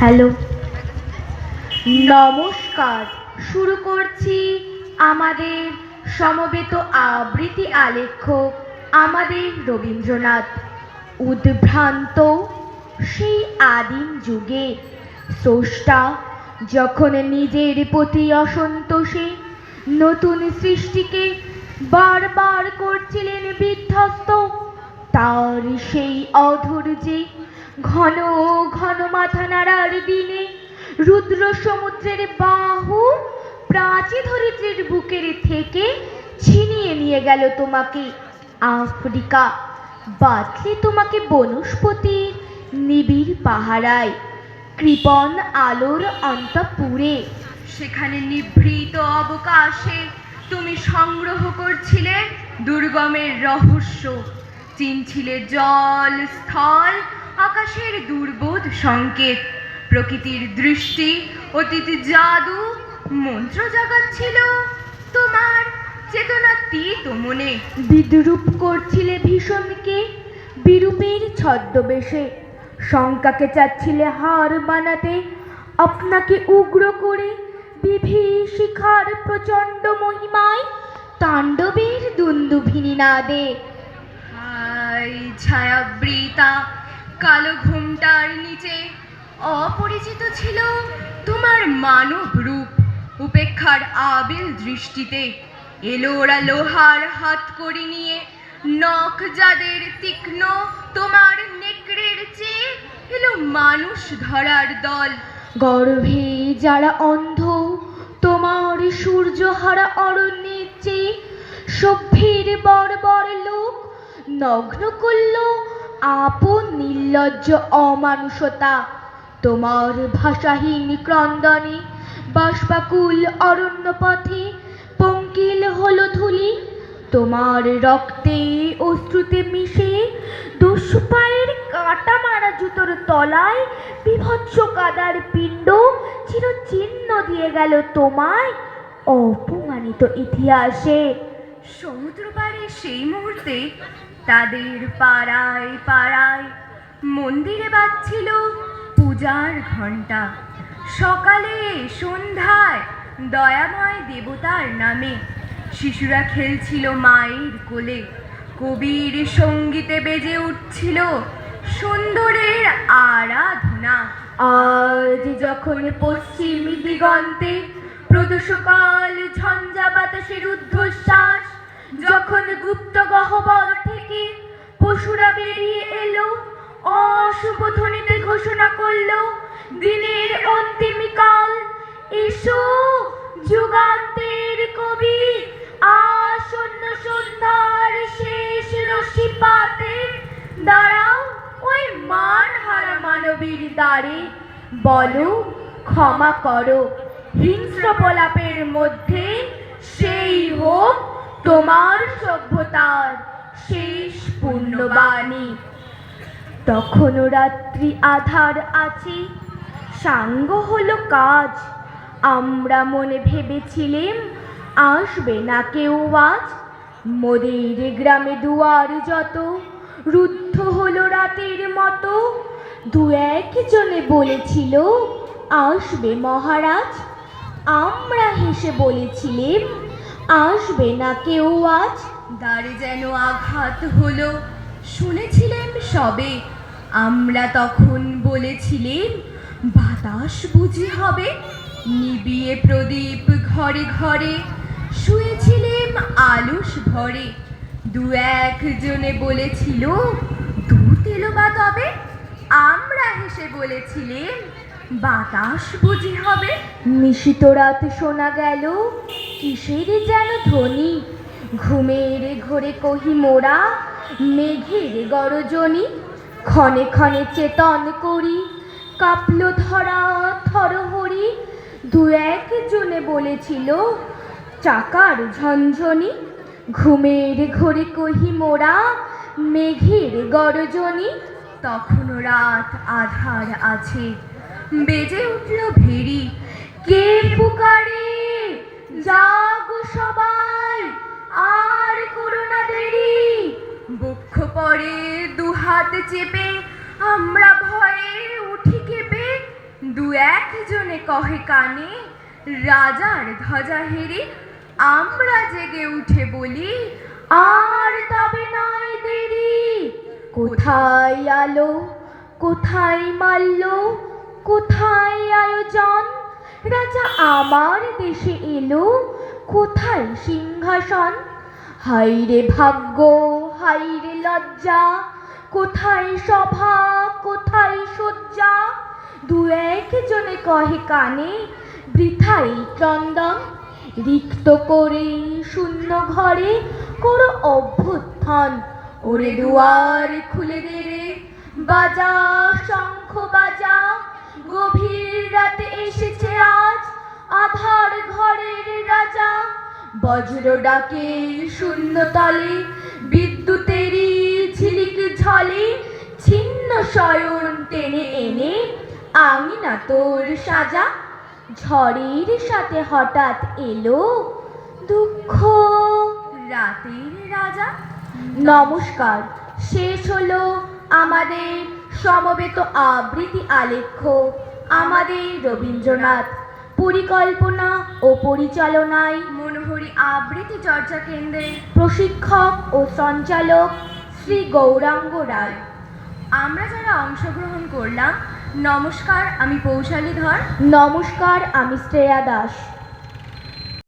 Hello. নমস্কার। শুরু করছি আমাদের সমবেত আবৃত্তি আলেখ্য আমাদের রবীন্দ্রনাথ। উদ্ভ্রান্ত সেই আদিম যুগে স্রষ্টা যখন নিজের প্রতি অসন্তোষে নতুন সৃষ্টিকে বারবার করছিলেন বিধ্বস্ত তার সেই অধৈর্যে ঘন ঘন মাথা নাড়ার দিনে রুদ্র সমুদ্রের বাহু প্রাচী ধরিত্রীর বুকের থেকে ছিনিয়ে নিয়ে গেল তোমাকে। আফ্রিকা বাতলে তোমাকে বনস্পতির নিবিড় পাহারায়, কৃপণ আলোর অন্তপুরে। সেখানে নিভৃত অবকাশে তুমি সংগ্রহ করছিলে দুর্গমের রহস্য। চিনছিলে জল, স্থল আকাশের দুর্বোধ সংকেত। প্রকৃতির দৃষ্টি অতীত জাদু মন্ত্র জাগাচ্ছিল। তোমার চেতনাতীত মনে। বিদ্রুপ করছিলে ভীষণকে বিরূপের ছদ্মবেশে। শঙ্কাকে চাচ্ছিলে হার বানাতে আপনাকে উগ্র করে বিভীষিকার প্রচণ্ড মহিমায় তাণ্ডবের দুন্দুভিনী নাদে। হাই ছায়াবৃতা কালো ঘুমটার নিচে অপরিচিত ছিল তোমার মানব রূপ। উপেক্ষার আবিল দৃষ্টিতে এলো ওরা লোহার হাত করি নিয়ে। নখ যাদের তীক্ষ্ণ, তোমার নেকড়ের চেয়ে এলো মানুষ ধরার দল। গর্ভে যারা অন্ধ, তোমার সূর্যহারা অরণ্যের চেয়ে সভ্যের বর্বর লোক নগ্ন করল আপন নির্লজ্জ অমানুষতা। তোমার ভাষাহীন ক্রন্দনে বাষ্পাকুল অরণ্য পথে পঙ্কিল হলো ধুলি। তোমার রক্তে অশ্রুতে মিশে দস্যু পায়ের কাটা মারা জুতোর তলায় বিভৎস কাদার পিণ্ড চিরচিহ্ন দিয়ে গেল তোমায় অপমানিত ইতিহাসে। সমুদ্র পাড়ে সেই মুহূর্তে তাদের পাড়ায় পাড়ায় মন্দিরে বাজছিল পূজার ঘণ্টা। সকালে সন্ধ্যায় দয়াময় দেবতার নামে শিশুরা খেলছিল মায়ের কোলে। কবির সঙ্গীতে বেজে উঠছিল সুন্দরের আরাধনা। আজ যখন পশ্চিম দিগন্তে প্রদোষকাল, ঝঞ্ঝা বাতাসের ঊর্ধ্বশ্বাস যখন গুপ্ত গহ্বর থেকে পশুরা বেরিয়ে এলো অশুভ ধ্বনিতে ঘোষণা করল, দিনের অন্তিমকাল, এসো যুগান্তের কবি, আসন্ন সন্ধ্যার শেষ রশ্মি পাতে দাঁড়াও ওই মান হারা মানবীর দ্বারে, বলো, ক্ষমা করো, হিংস্র প্রলাপের মধ্যে সেই হোক তোমার সভ্যতার শেষ পুণ্যবাণী। তখনও রাত্রি আধার আছে। সাঙ্গ হলো কাজ। আমরা মনে ভেবেছিলেম, আসবে না কেউ আজ। মোদের গ্রামে দুয়ার যত, রুদ্ধ হলো রাতের মতো। দু একজনে বলেছিল, আসবে মহারাজ। আমরা হেসে বলেছিলেম, আসবে না কেউ আজ। দ্বারে যেন আঘাত হলো। শুনেছিলেন সবে, আমরা তখন বলেছিলেন, বাতাস বুঝি হবে, নিবিয়ে প্রদীপ ঘরে ঘরে। শুয়েছিলেম আলুস ভরে, দু একজনে বলেছিল দুধ এলো বা তবে? আমরা হেসে বলেছিলেন, বাতাস বুঝি হবে। নিশিত রাত শোনা গেল, কিসের যেন ধ্বনি? ঘুমের ঘোরে কহি মোরা, মেঘের গরজনি, ক্ষণে ক্ষণে চেতন করি, কাপল ধরা থরহরি দু একজনে বলেছিল, চাকার ঝঞ্ঝনি ঘুমের ঘোরে কহি মোরা, মেঘের গরজনি তখনও রাত আধার আছে, বেজে উঠল ভেরি, কে পুকারে, জাগো সবাই। আর করো না দেরি। বক্ষ পরে দুহাত চেপে আমরা ভয়ে উঠি কেঁপে দু একজনে কহে কানে, রাজার ধ্বজা হেরি আমরা জেগে উঠে বলি, আর তবে নয় দেরি। কোথায় আলো, কোথায় মাল্য, কোথায় আয়োজন? রাজা আমার দেশে এলো কোথায় সিংহাসন? হাইরে ভাগ্য হাইরে লজ্জা, কোথায় সভা, কোথায় শয্যা? দু একজনে কহে কানে, বৃথাই ক্রন্দন রিক্ত করে শূন্য ঘরে করো অভ্যুত্থান। ওরে দুয়ার খুলে দে রে। বাজা, শঙ্খ বাজা। গভীর রাতে এসেছে আজ। আধার ঘরের বজ্র ডাকে শূন্য তলে বিদ্যুতেরই ঝিলিক ঝলে, ছিন্ন শয়ন টেনে এনে, আমি না তোর সাজা। ঝড়ের সাথে হঠাৎ এলো দুঃখ রাতের রাজা। নমস্কার, শেষ হলো আমাদের সমবেত আবৃত্তি আলেখ্য, আমাদের রবীন্দ্রনাথ। পরিকল্পনা ও পরিচালনায় মনোহরি আবৃত্তি চর্চা কেন্দ্রের প্রশিক্ষক ও সঞ্চালক শ্রী গৌরাঙ্গ রায়। আমরা যারা অংশগ্রহণ করলাম, নমস্কার, আমি পৌশালী ধর নমস্কার, আমি শ্রেয়া দাস।